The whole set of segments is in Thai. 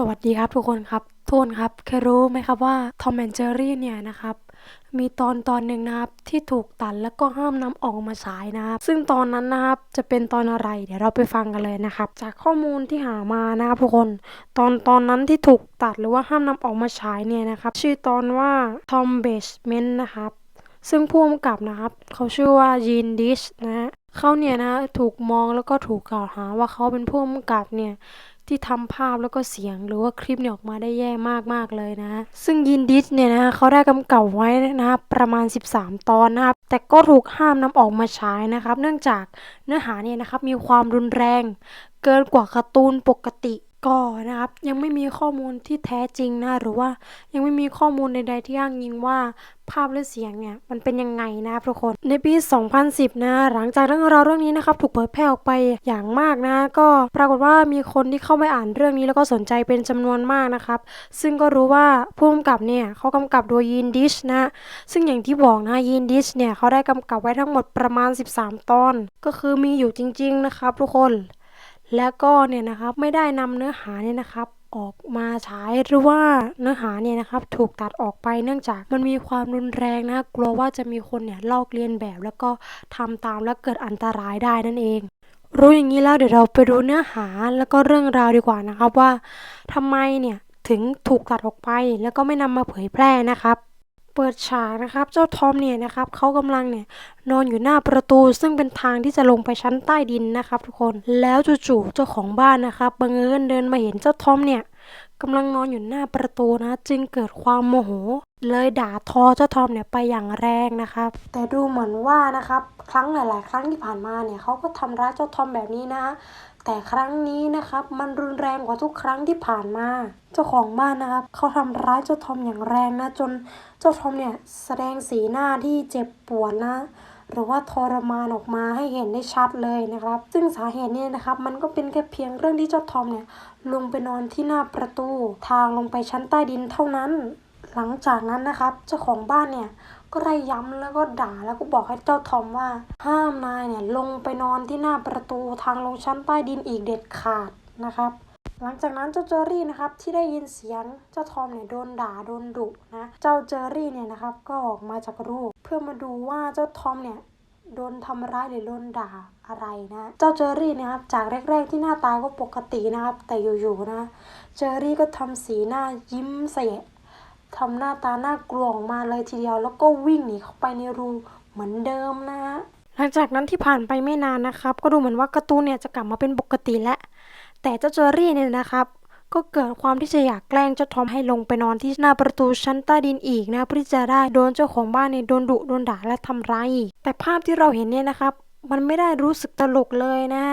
สวัสดีครับทุกคนครับทุกคนครับเคยรู้ไหมครับว่าทอมแอนเจอรี่เนี่ยนะครับมีตอนตอนหนึ่งนะครับที่ถูกตัดแล้วก็ห้ามนำออกมาฉายนะครับซึ่งตอนนั้นนะครับจะเป็นตอนอะไรเดี๋ยวเราไปฟังกันเลยนะครับ จากข้อมูลที่หามานะครับทุกคนตอนตอนนั้นที่ถูกตัดหรือว่าห้ามนำออกมาฉายเนี่ยนะครับชื่อตอนว่า Tom Basement นะครับซึ่งผู้กำกับนะครับ เขาชื่อว่ายีนดิชนะเขาเนี่ยนะถูกมองแล้วก็ถูกกล่าวหาว่าเขาเป็นผู้กำกับเนี่ย ที่ทำภาพแล้วก็เสียงหรือว่าคลิปเนี่ยออกมาได้แย่มากๆเลยนะ ซึ่งยินดิสเนี่ยนะเขาได้กำกับไว้นะครับประมาณ 13 ตอนนะครับแต่ก็ถูกห้ามนำออกมาใช้นะครับ เนื่องจากเนื้อหาเนี่ยนะครับมีความรุนแรง เกินกว่าการ์ตูนปกติ ก็นะครับยังไม่มีข้อมูลที่แท้จริงนะหรือว่ายังไม่มีข้อมูลใดๆที่อ้างอิงว่าภาพและเสียงเนี่ยมันเป็นยังไงนะทุกคนในปี 2010 นะหลังจากเรื่องราวเรื่องนี้นะครับถูกเผยแพร่ออกไปอย่างมากนะ ก็ปรากฏว่ามีคนที่เข้าไปอ่านเรื่องนี้แล้วก็สนใจเป็นจำนวนมากนะครับ ซึ่งก็รู้ว่าผู้กำกับเนี่ยเขากำกับโดยยินดิชนะซึ่งอย่างที่บอกนะยินดิชเนี่ยเขาได้กำกับไว้ทั้งหมดประมาณ 13 ตอน ก็คือมีอยู่จริง ๆ นะครับทุกคน แล้วก็เนี่ยนะครับไม่ได้นำเนื้อหาเนี่ยนะครับออกมาฉายหรือว่าเนื้อหาเนี่ยนะครับถูกตัดออกไปเนื่องจากมันมีความรุนแรงนะกลัวว่าจะมีคนเนี่ยลอกเลียนแบบ แล้วก็ทำตามแล้วเกิดอันตรายได้นั่นเอง รู้อย่างนี้แล้วเดี๋ยวเราไปดูเนื้อหาแล้วก็เรื่องราวดีกว่านะครับว่าทำไมเนี่ยถึงถูกตัดออกไปแล้วก็ไม่นำมาเผยแพร่นะครับ เปิดฉากนะครับ เจ้าทอมเนี่ยนะครับเขากำลังเนี่ยนอนอยู่หน้าประตู ซึ่งเป็นทางที่จะลงไปชั้นใต้ดินนะครับ ทุกคนแล้วจู่ๆเจ้าของบ้านนะครับบังเอิญเดินมาเห็นเจ้าทอมเนี่ยกำลังนอนอยู่หน้าประตูนะ จึงเกิดความโมโห เลยด่าทอเจ้าทอมเนี่ยไปอย่างแรงนะครับ แต่ดูเหมือนว่านะครับ ครั้งหลาย ๆ ครั้งที่ผ่านมาเนี่ยเขาก็ทำร้ายเจ้าทอมแบบนี้นะ แต่ครั้งนี้นะครับ มันรุนแรงกว่าทุกครั้งที่ผ่านมา เจ้าของบ้านนะครับ เขาทำร้ายเจ้าทอมอย่างแรงนะ จนเจ้าทอมเนี่ยแสดงสีหน้าที่เจ็บปวดนะหรือว่าทรมานออกมาให้เห็นได้ชัดเลยนะครับ ซึ่งสาเหตุเนี่ยนะครับ มันก็เป็นแค่เพียงเรื่องที่เจ้าทอมเนี่ยลงไปนอนที่หน้าประตู ทางลงไปชั้นใต้ดินเท่านั้น หลังจากนั้นนะครับ เจ้าของบ้านเนี่ย ก็ไล่ย้ำแล้วก็ด่าแล้วก็บอกให้เจ้าทอมว่า ห้ามนายเนี่ยลงไปนอนที่หน้าประตูทางลงชั้นใต้ดินอีกเด็ดขาดนะครับ หลังจากนั้นเจ้าเจอรี่นะครับที่ได้ยินเสียงเจ้าทอมเนี่ยโดนด่าโดนดุนะเจ้าเจอรี่เนี่ยนะครับก็ออกมาจากรูปเพื่อมาดูว่าเจ้าทอมเนี่ยโดนทำร้ายหรือโดนด่าอะไรนะ เจ้าเจอรี่นะครับจากแรก ๆ ที่หน้าตาก็ปกตินะครับ แต่อยู่ๆนะ เจอรี่ก็ทำสีหน้ายิ้มเสยะ ทำหน้าตาน่ากลัวออกมาเลยทีเดียว แล้วก็วิ่งหนีเข้าไปในรูเหมือนเดิมนะหลังจากนั้นที่ผ่านไปไม่นานนะครับ ก็ดูเหมือนว่าการ์ตูนเนี่ยจะกลับมาเป็นปกติแล้วแต่เจ้าเจอรี่เนี่ยนะครับ ก็เกิดความที่จะอยากแกล้งเจ้าทอมให้ลงไปนอนที่หน้าประตูชั้นใต้ดินอีกนะเพื่อที่จะได้โดนเจ้าของบ้านเนี่ยโดนดุโดนด่าและทำร้ายอีกแต่ภาพที่เราเห็นเนี่ยนะครับ มันไม่ได้รู้สึกตลกเลยนะ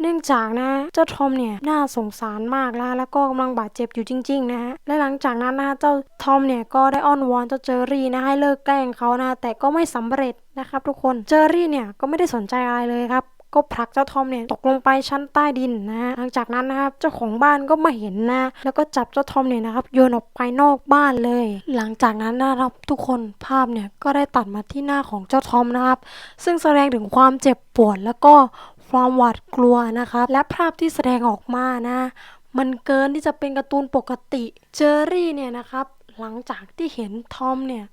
เนื่องจากนะเจ้าทอมเนี่ยน่าสงสารมากแล้วแล้วก็กำลังบาดเจ็บอยู่จริง ๆ นะฮะและหลังจากนั้นนะเจ้าทอมเนี่ยก็ได้อ้อนวอนเจ้าเจอรี่นะให้เลิกแกล้งเขานะแต่ก็ไม่สำเร็จนะครับทุกคนเจอรี่เนี่ยก็ไม่ได้สนใจอะไรเลยครับก็ผลักเจ้าทอมเนี่ยตกลงไปชั้นใต้ดินนะหลังจากนั้นนะครับเจ้าของบ้านก็มาเห็นนะแล้วก็จับเจ้าทอมเนี่ยนะครับโยนออกไปนอกบ้านเลย หลังจากนั้นนะครับทุกคนภาพเนี่ยก็ได้ตัดมาที่หน้าของเจ้าทอมนะครับ ซึ่งแสดงถึงความเจ็บปวดแล้วก็ ความหวาดกลัวนะครับและภาพที่แสดงออกมานะ มันเกินที่จะเป็นการ์ตูนปกติเจอรี่เนี่ยนะครับ หลังจากที่เห็นทอมเนี่ย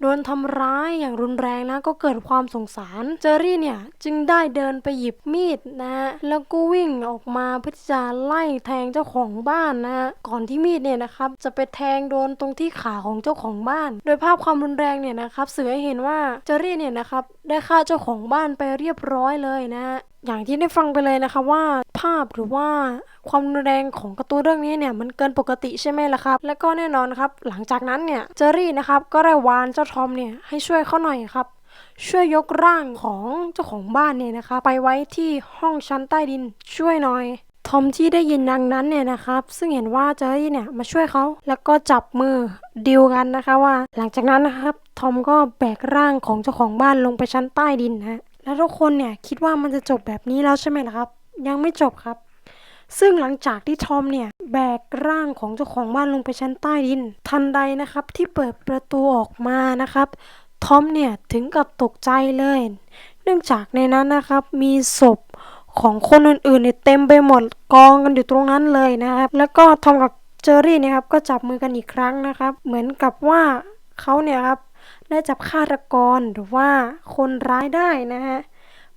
โดนทำร้ายอย่างรุนแรงนะก็เกิดความสงสาร เจอรี่เนี่ยจึงได้เดินไปหยิบมีดนะแล้วก็วิ่งออกมาเพื่อที่จะไล่แทงเจ้าของบ้านนะก่อนที่มีดเนี่ยนะครับจะไปแทงโดนตรงที่ขาของเจ้าของบ้าน โดยภาพความรุนแรงเนี่ยนะครับเสือเห็นว่าเจอรี่เนี่ยนะครับได้ฆ่าเจ้าของบ้านไปเรียบร้อยเลยนะอย่างที่ได้ฟังไปเลยนะคะว่า ภาพหรือว่าความรุนแรงของการ์ตูนเรื่องนี้เนี่ยมันเกินปกติใช่ไหมล่ะครับ และก็แน่นอนครับ หลังจากนั้นเนี่ยเจอรี่นะครับก็ได้วานเจ้าทอมเนี่ยให้ช่วยเขาหน่อยครับช่วยยกร่างของเจ้าของบ้านเนี่ยนะคะ ไปไว้ที่ห้องชั้นใต้ดินช่วยหน่อย ทอมที่ได้ยินดังนั้นเนี่ยนะครับ ซึ่งเห็นว่าเจอรี่เนี่ยมาช่วยเขาแล้วก็จับมือดิวกันนะคะว่า หลังจากนั้นนะครับทอมก็แบกร่างของเจ้าของบ้านลงไปชั้นใต้ดินนะแล้วทุกคนเนี่ยคิดว่ามันจะจบแบบนี้แล้วใช่ไหมล่ะครับ ยังไม่จบครับ ซึ่งหลังจากที่ทอมเนี่ยแบกร่างของเจ้าของบ้านลงไปชั้นใต้ดิน ทันใดนะครับที่เปิดประตูออกมานะครับทอมเนี่ยถึงกับตกใจเลย เนื่องจากในนั้นนะครับมีศพของคนอื่นๆเนี่ยเต็มไปหมดกองกันอยู่ตรงนั้นเลยนะครับ แล้วก็ทอมกับเจอรี่เนะครับก็จับมือกันอีกครั้งนะครับ เหมือนกับว่าเขาเนี่ยครับได้จับฆาตกรหรือว่าคนร้ายได้นะฮะ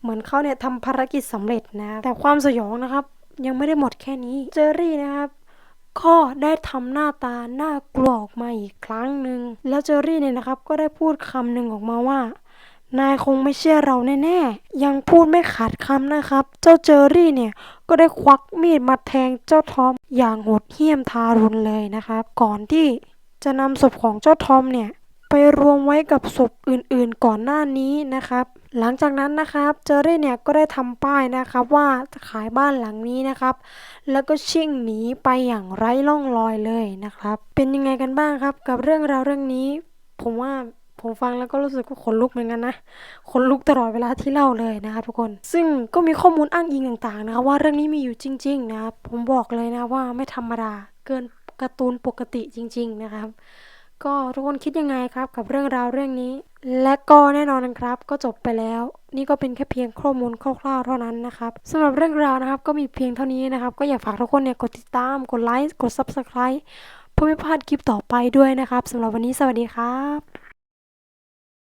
เหมือนเขาเนี่ยทำภารกิจสำเร็จนะ แต่ความสยองนะครับ ยังไม่ได้หมดแค่นี้ เจอรี่นะครับก็ได้ทำหน้าตาหน่ากลัวออกมาอีกครั้งหนึ่งแล้วเจอรี่เนี่ยนะครับ ก็ได้พูดคำหนึ่งออกมาว่า นายคงไม่เชื่อเราแน่ๆ ยังพูดไม่ขาดคำนะครับ เจ้าเจอรี่เนี่ยก็ได้ควักมีดมาแทงเจ้าทอมอย่างโหดเหี้ยมทารุณเลยนะครับ ก่อนที่จะนำศพของเจ้าทอมเนี่ยไปรวมไว้กับศพอื่นๆก่อนหน้านี้นะครับ หลังจากนั้นนะครับเจอรี่เนี่ยก็ได้ทำป้ายนะครับว่าจะขายบ้านหลังนี้นะครับ แล้วก็ชิ่งหนีไปอย่างไร้ร่องรอยเลยนะครับ เป็นยังไงกันบ้างครับ กับเรื่องราวเรื่องนี้ ผมว่าผมฟังแล้วก็รู้สึกว่าขนลุกเหมือนกันนะขนลุกตลอดเวลาที่เล่าเลยนะครับทุกคน ซึ่งก็มีข้อมูลอ้างอิงต่างๆนะครับว่าเรื่องนี้มีอยู่จริง ๆ นะครับผมบอกเลยนะว่าไม่ธรรมดาเกินการ์ตูนปกติจริง ๆ นะครับ ก็ทุกคนคิดยังไงครับกับเรื่องราวเรื่องนี้ และก็แน่นอนนะครับ ก็จบไปแล้ว นี่ก็เป็นแค่เพียงข้อมูลคร่าวๆเท่านั้นนะครับสำหรับเรื่องราวนะครับก็มีเพียงเท่านี้นะครับ ก็อยากฝากทุกคนเนี่ยกดติดตามกดไลค์กด Subscribe เพื่อไม่พลาดคลิปต่อไปด้วยนะครับสำหรับวันนี้สวัสดีครับ